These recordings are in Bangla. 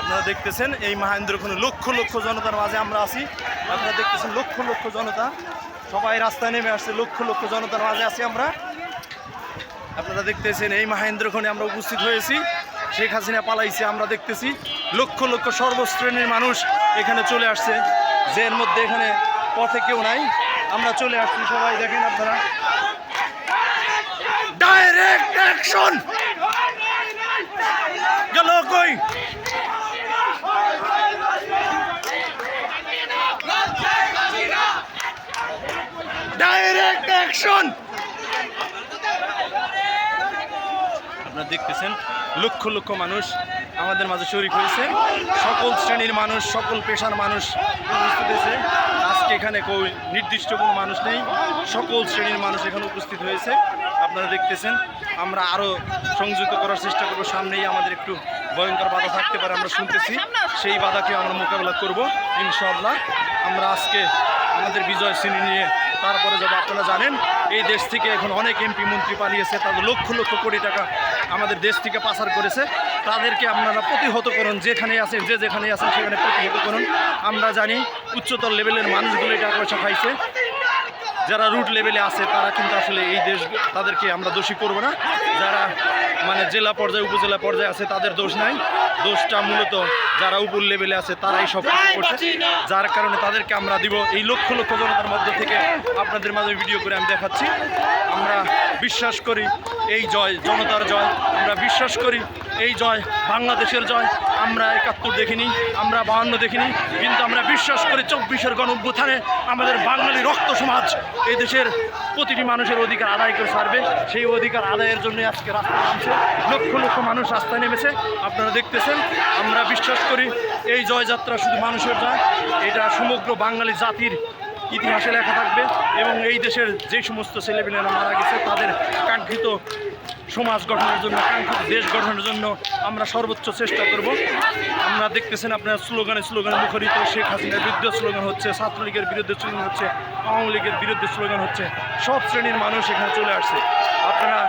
আপনারা দেখতেছেন, এই মহেন্দ্রক্ষণে লক্ষ লক্ষ জনতার মাঝে আমরা আছি। আপনারা দেখতেছেন, লক্ষ লক্ষ জনতা। সবাই রাস্তায় নেমে আসছে, লক্ষ লক্ষ জনতার মাঝে আছি আমরা। আপনারা দেখতেছেন, এই মহেন্দ্রক্ষণে আমরা উপস্থিত হয়েছি। শেখ হাসিনা পালাইছে, আমরা দেখতেছি। লক্ষ লক্ষ সর্বশ্রেণীর মানুষ এখানে চলে আসছে। যে এর মধ্যে এখানে পথে কেউ নাই। আমরা চলে আসছি, সবাই দেখেন আপনারা। ডাইরেক্ট অ্যাকশন ডাইরেক্ট অ্যাকশন আপনারা দেখতেছেন, লক্ষ লক্ষ মানুষ আমাদের মাঝে শরিক হয়েছে। সকল শ্রেণির মানুষ, সকল পেশার মানুষ উপস্থিত হয়েছে। আজকে এখানে নির্দিষ্ট কোনো মানুষ নেই। সকল শ্রেণির মানুষ এখানে উপস্থিত হয়েছে। আপনারা দেখতেছেন, আমরা আরও সংযুক্ত করার চেষ্টা করব। সামনেই আমাদের একটু ভয়ঙ্কর বাধা থাকতে পারে, আমরা শুনতেছি। সেই বাধাকে আমরা মোকাবেলা করব, ইনশাআল্লাহ। আমরা আজকে আমাদের বিজয় শ্রেণি নিয়ে। তারপরে যাব, আপনারা জানেন, এই দেশ থেকে এখন অনেক এমপি, মন্ত্রী পালিয়েছে, তাদের লক্ষ লক্ষ কোটি টাকা আমাদের দেশ থেকে পাচার করেছে। তাদেরকে আপনারা প্রতিহত করুন যেখানে আছেন, যে যেখানে আছেন, সেখানে প্রতিহত করুন। আমরা জানি উচ্চতর লেভেলের মানুষগুলো টাকা পয়সা খাইছে। যারা রুট লেভেলে আছে, তারা কিন্তু আসলে এই দেশ, তাদেরকে আমরা দোষী করব না। যারা মানে জেলা পর্যায়ে, উপজেলা পর্যায়ে আছে, তাদের দোষ নাই। দোষটা মূলত যারা উপর লেভেলে আছে, তারাই সব করছে। যার কারণে তাদেরকে আমরা দিব। এই লক্ষ লক্ষ জনতার মধ্যে থেকে আপনাদের মাঝে ভিডিও করে আমি দেখাচ্ছি। আমরা বিশ্বাস করি এই জয়, জনতার জয়। আমরা বিশ্বাস করি এই জয়, বাংলাদেশের জয়। আমরা একাত্তর দেখিনি, আমরা বাহান্ন দেখিনি, কিন্তু আমরা বিশ্বাস করি চব্বিশের গণ আমাদের বাঙালি রক্ত সমাজ এই দেশের প্রতিটি মানুষের অধিকার আদায় করে সারবে সেই অধিকার আদায়ের জন্য আজকে রাস্তায় নামছে। লক্ষ লক্ষ মানুষ রাস্তায় নেমেছে। আপনারা দেখতেছেন, আমরা বিশ্বাস করি এই জয়যাত্রা শুধু মানুষের জয় এটা সমগ্র বাঙালি জাতির ইতিহাসে লেখা থাকবে এবং এই দেশের যে সমস্ত ছেলেমেয়েরা মারা গেছে, তাদের কাঙ্ক্ষিত সমাজ গঠনের জন্য, কাঙ্ক্ষিত দেশ গঠনের জন্য আমরা সর্বোচ্চ চেষ্টা করব। আমরা দেখতেছেন আপনার স্লোগানে স্লোগানে মুখরিত, শেখ হাসিনার বিরুদ্ধে স্লোগান হচ্ছে, ছাত্রলীগের বিরুদ্ধে স্লোগান হচ্ছে, আওয়ামী লীগের বিরুদ্ধে স্লোগান হচ্ছে, সব শ্রেণির মানুষ এখানে চলে আসছে। আপনারা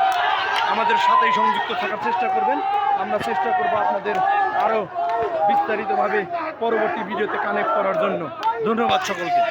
আমাদের সাথেই সংযুক্ত থাকার চেষ্টা করবেন। আমরা চেষ্টা করব আপনাদের আরও বিস্তারিতভাবে পরবর্তী ভিডিওতে কানেক্ট করার জন্য। ধন্যবাদ সকলকে।